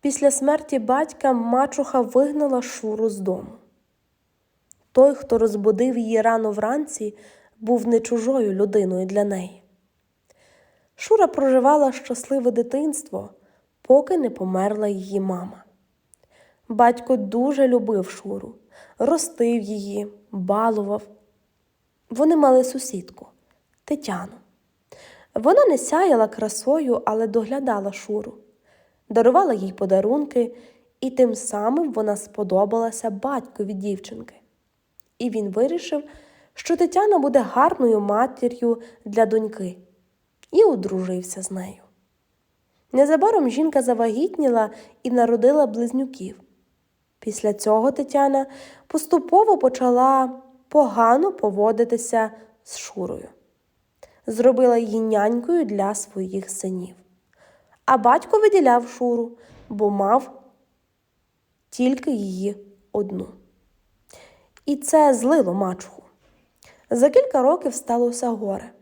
Після смерті батька мачуха вигнала Шуру з дому. Той, хто розбудив її рано вранці, був не чужою людиною для неї. Шура проживала щасливе дитинство, поки не померла її мама. Батько дуже любив Шуру, ростив її, балував. Вони мали сусідку Тетяну. Вона не сяяла красою, але доглядала Шуру, дарувала їй подарунки, і тим самим вона сподобалася батькові дівчинки. І він вирішив, що Тетяна буде гарною матір'ю для доньки, і одружився з нею. Незабаром жінка завагітніла і народила близнюків. Після цього Тетяна поступово почала погано поводитися з Шурою. Зробила її нянькою для своїх синів. А батько виділяв Шуру, бо мав тільки її одну. І це злило мачуху. За кілька років сталося горе.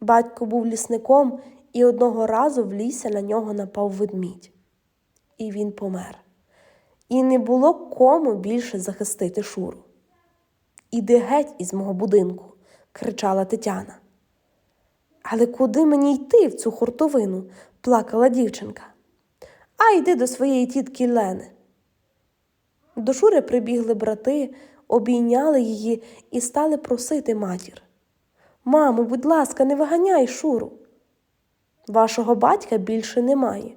Батько був лісником, і одного разу в лісі на нього напав ведмідь. І він помер. І не було кому більше захистити Шуру. Іди геть із мого будинку, кричала Тетяна. Але куди мені йти в цю хуртовину? плакала дівчинка. А йди до своєї тітки Лени. До Шури прибігли брати, обійняли її і стали просити матір. Мамо, будь ласка, не виганяй Шуру. Вашого батька більше немає.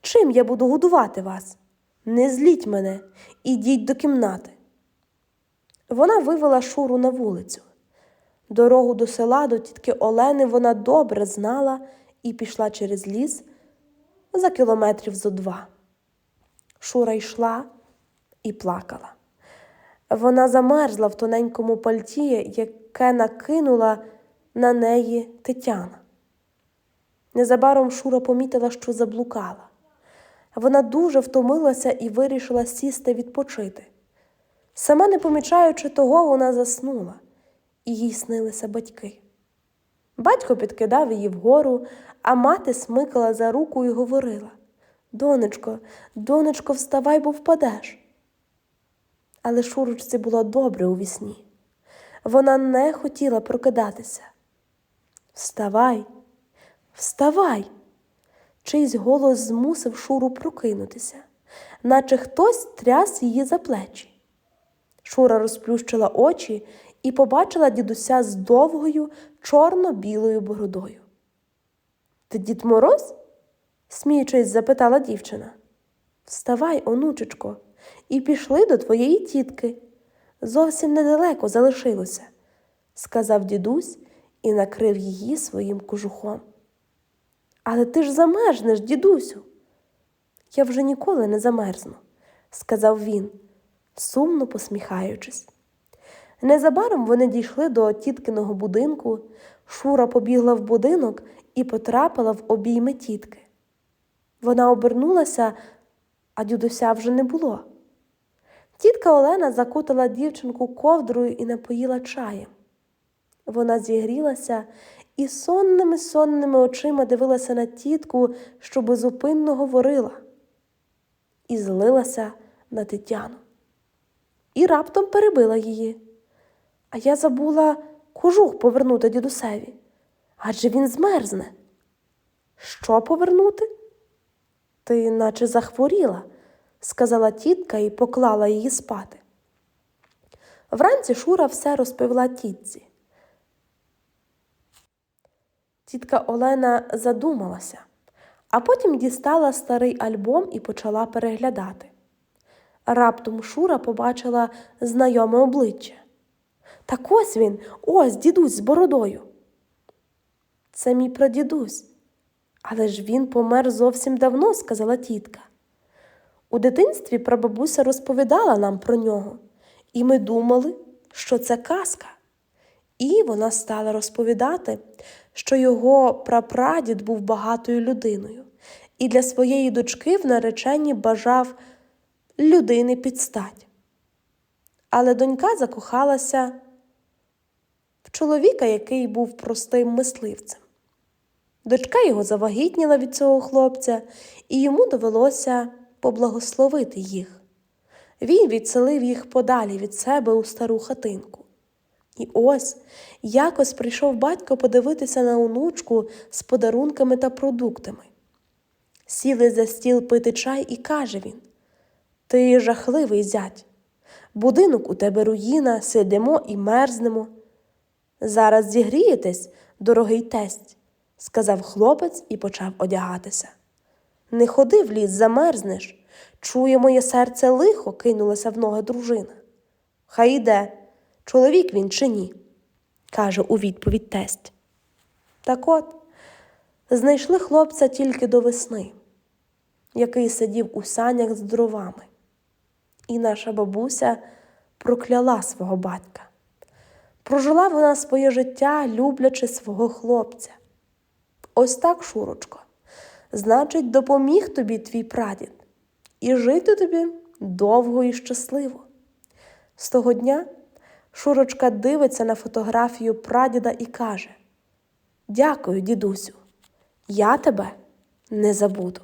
Чим я буду годувати вас? Не зліть мене, ідіть до кімнати. Вона вивела Шуру на вулицю. Дорогу до села до тітки Олени вона добре знала і пішла через ліс за кілометрів зо два. Шура йшла і плакала. Вона замерзла в тоненькому пальті, яке накинула на неї Тетяна. Незабаром Шура помітила, що заблукала. Вона дуже втомилася і вирішила сісти відпочити. Сама не помічаючи того, вона заснула, і їй снилися батьки. Батько підкидав її вгору, а мати смикала за руку і говорила Донечко, донечко, вставай, бо впадеш. Але Шурочці було добре у вісні. Вона не хотіла прокидатися. Вставай, вставай. Чийсь голос змусив Шуру прокинутися, наче хтось тряс її за плечі. Шура розплющила очі і побачила дідуся з довгою чорно-білою бородою. Ти дід Мороз? сміючись, запитала дівчина. Вставай, онучечко, і пішли до твоєї тітки. Зовсім недалеко залишилося, сказав дідусь і накрив її своїм кожухом. Але ти ж замерзнеш, дідусю. Я вже ніколи не замерзну, сказав він, сумно посміхаючись. Незабаром вони дійшли до тіткиного будинку. Шура побігла в будинок і потрапила в обійми тітки. Вона обернулася, а дідуся вже не було. Тітка Олена закутала дівчинку ковдрою і напоїла чаєм. Вона зігрілася і сонними сонними очима дивилася на тітку, що безупинно говорила, і злилася на Тетяну. І раптом перебила її. А я забула кожух повернути дідусеві, адже він змерзне. Що повернути? Ти наче захворіла, сказала тітка і поклала її спати. Вранці Шура все розповіла тітці. Тітка Олена задумалася, а потім дістала старий альбом і почала переглядати. Раптом Шура побачила знайоме обличчя. Так ось він, ось дідусь з бородою. Це мій прадідусь. Але ж він помер зовсім давно, сказала тітка. У дитинстві прабабуся розповідала нам про нього, і ми думали, що це казка. І вона стала розповідати, що його прапрадід був багатою людиною, і для своєї дочки в нареченні бажав людини підстать. Але донька закохалася в чоловіка, який був простим мисливцем. Дочка його завагітніла від цього хлопця, і йому довелося поблагословити їх. Він відселив їх подалі від себе у стару хатинку. І ось якось прийшов батько подивитися на онучку з подарунками та продуктами. Сіли за стіл пити чай і каже він: Ти жахливий зять. Будинок у тебе руїна, сидимо і мерзнемо. Зараз зігрієтесь, дорогий тесть, сказав хлопець і почав одягатися. Не ходи в ліс, замерзнеш. Чує моє серце лихо, кинулася в ноги дружина. Хай іде, чоловік він чи ні, каже у відповідь тесть. Так от, знайшли хлопця тільки до весни, який сидів у санях з дровами. І наша бабуся прокляла свого батька. Прожила вона своє життя, люблячи свого хлопця. Ось так, Шурочко, значить, допоміг тобі твій прадід, і жити тобі довго і щасливо. З того дня Шурочка дивиться на фотографію прадіда і каже: Дякую, дідусю, я тебе не забуду.